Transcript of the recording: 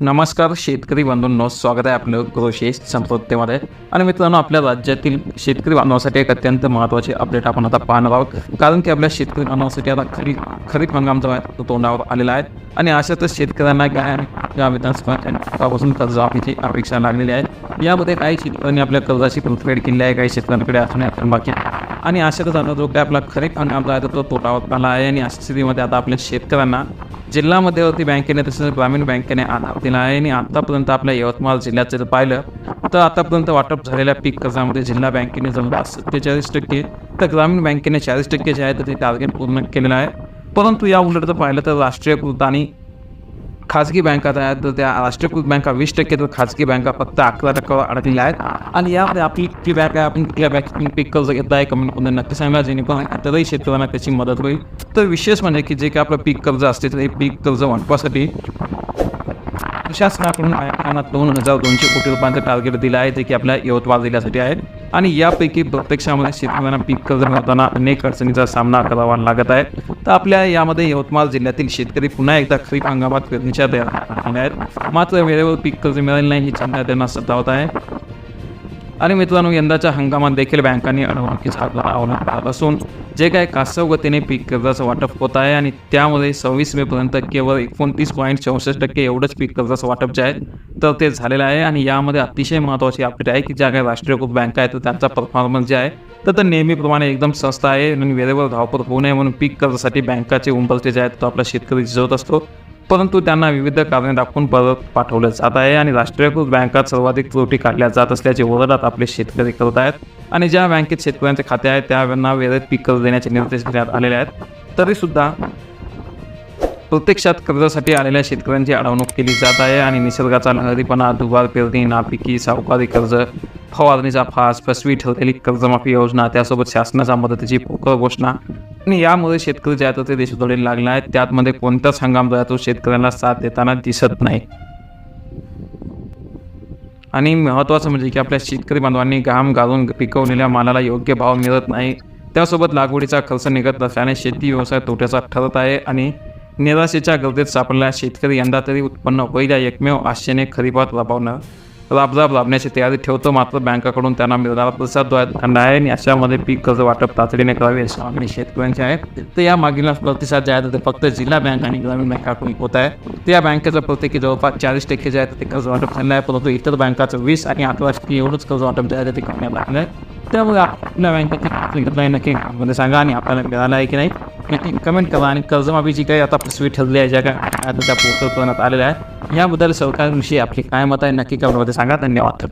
नमस्कार शेतकरी बांधवांनो स्वागत आहे आपलं कृषी संपृत्तीमध्ये. आणि मित्रांनो आपल्या राज्यातील शेतकरी बांधवासाठी एक अत्यंत महत्त्वाचे अपडेट आपण आता पाहणार आहोत. कारण की आपल्या शेतकरी बांधवासाठी आता खरी खरीप हंगाम जो आहे तो तोंडावर आलेला आहे. आणि अशातच शेतकऱ्यांना काय या विधानसभापासून कर्जमाफीची अपेक्षा लागलेली आहे. यामध्ये काही शेतकऱ्यांनी आपल्या कर्जाची परतफेड केली आहे काही शेतकऱ्यांकडे असणे आपण बाकी आहे. आणि अशातच आता जो काय आपला खरीप हंगाम जो आहे तो तोंडावर आला आहे. आणि अशा स्थितीमध्ये आता आपल्या शेतकऱ्यांना जिल्हा मध्यवर्ती बँकेने तसेच ग्रामीण बँकेने आणि आतापर्यंत आपल्या यवतमाळ जिल्ह्यात जर पाहिलं तर आतापर्यंत वाटप झालेल्या पीक कर्जामध्ये जिल्हा बँकेने जवळपास सत्तेचाळीस टक्के तर ग्रामीण बँकेने चाळीस टक्के जे आहे तर ते टार्गेट पूर्ण केलेलं आहे. परंतु या उलट जर पाहिलं तर राष्ट्रीयकृत आणि खाजगी बँका आहेत तर त्या राष्ट्रीयकृत बँका वीस टक्के तर खाजगी बँका फक्त अकरा टक्क्यावर अडकलेल्या आहेत. आणि यामध्ये आपली कुठली बँक आहे आपण कुठल्या बँकेतून पीक कर्ज घेत आहे कमेंटमध्ये नक्की सांगा जेणेकरून इतरही शेतकऱ्यांना त्याची मदत होईल. तर विशेष म्हणजे की जे काही आपलं पीक कर्ज असते तर हे पीक कर्ज वाटपासाठी शासनाकडून आयोगानं दोन हजार दोनशे कोटी रुपयांचं टार्गेट दिलं आहे जे की आपल्या यवतमाळ जिल्ह्यासाठी आहे. आणि यापैकी प्रत्यक्षामध्ये शेतकऱ्यांना पीक कर्ज मिळवताना अनेक अडचणीचा सामना करावा लागत आहे. तर आपल्या यामध्ये यवतमाळ जिल्ह्यातील शेतकरी पुन्हा एकदा खरीप हंगामात पेरणीच्या तयार आहेत. मात्र वेळेवर पीक कर्ज मिळाले नाही ही चिंता त्यांना सतावत आहे. आणि मित्रांनो यंदाच्या हंगामात देखील बँकांनी अडवणुकीचा हात लावला असून जे काय कासव गतीने पीक कर्जाचं वाटप होत आहे आणि त्यामध्ये सव्वीस मेपर्यंत केवळ एकोणतीस पॉईंट चौसष्ट टक्के एवढंच पीक कर्जाचं वाटप जे आहे तर ते झालेलं आहे. आणि यामध्ये अतिशय महत्त्वाची अपडेट आहे की ज्या काही राष्ट्रीयकृत बँका आहेत तर त्यांचा परफॉर्मन्स जे आहे तर नेहमीप्रमाणे एकदम स्वस्त आहे आणि वेळेवर धावपळ होऊ नये म्हणून पीक कर्जासाठी बँकाचे उंबरते जे आहेत तो आपला शेतकरी झिजवत असतो. परंतु त्यांना विविध कारणे दाखवून परत पाठवलं जात आहे आणि राष्ट्रीयकृत बँकात सर्वाधिक त्रुटी काढल्या जात असल्याचे ओरडात आपले शेतकरी करत आहेत आणि ज्या बँकेत शेतकऱ्यांचे खाते आहेत त्यांना वेळेत पीक कर्ज देण्याचे निर्देश देण्यात आलेले आहेत. तरीसुद्धा प्रत्यक्षात कर्जासाठी आलेल्या शेतकऱ्यांची अडवणूक केली जात आहे आणि निसर्गाचा लहरीपणा दुबार पेरणी नापिकी सावकारी कर्ज फवारणीचा फास फसवी ठरलेली कर्जमाफी योजना त्यासोबत शासनाच्या मदतीची पोकळ घोषणा आणि यामुळे शेतकरी जे आहेत ते देशोधडीला लागले आहेत त्यातमध्ये कोणताच हंगाम जो आहे तो शेतकऱ्यांना साथ देताना दिसत नाही. आणि महत्त्वाचं म्हणजे की आपल्या शेतकरी बांधवांनी घाम घालून पिकवलेल्या मालाला योग्य भाव मिळत नाही. त्यासोबत लागवडीचा खर्च निघत नसल्याने शेती व्यवसाय तोट्याचा ठरत आहे आणि निराशेच्या गर्दीत सापडलेला शेतकरी यंदा तरी उत्पन्न होईल या एकमेव आशेने खरीपात लपवणं राबराब लाभण्याची तयारी ठेवतो मात्र बँकाकडून त्यांना मिळणारा प्रतिसाद जो आहे आणि अशामध्ये पीक कर्ज वाटप तातडीने करावे अशी मागणी शेतकऱ्यांची आहे. तर या मागील प्रतिसाद जे आहे ते फक्त जिल्हा बँक आणि ग्रामीण बँकाकडून होत आहे. त्या बँकेचं प्रत्येकी जवळपास चाळीस टक्के जे आहे ते कर्ज वाटप झालं आहे परंतु इतर बँकाचं वीस आणि अकरा टक्के एवढंच कर्ज वाटप जे आहे ते करण्यात आलं आहे. त्यामुळे आपल्या बँकेची नक्की मध्ये सांगा आणि आपल्याला मिळालं आहे की नाही. कमेंट करा आणि कर्जमाफी जी काही आता फसवी ठरली आहे ज्या काय आता त्या करण्यात आलेल्या आहे याबद्दल सरकारविषयी आपली काय मत आहे. नक्की कमेंटमध्ये सांगा. धन्यवाद.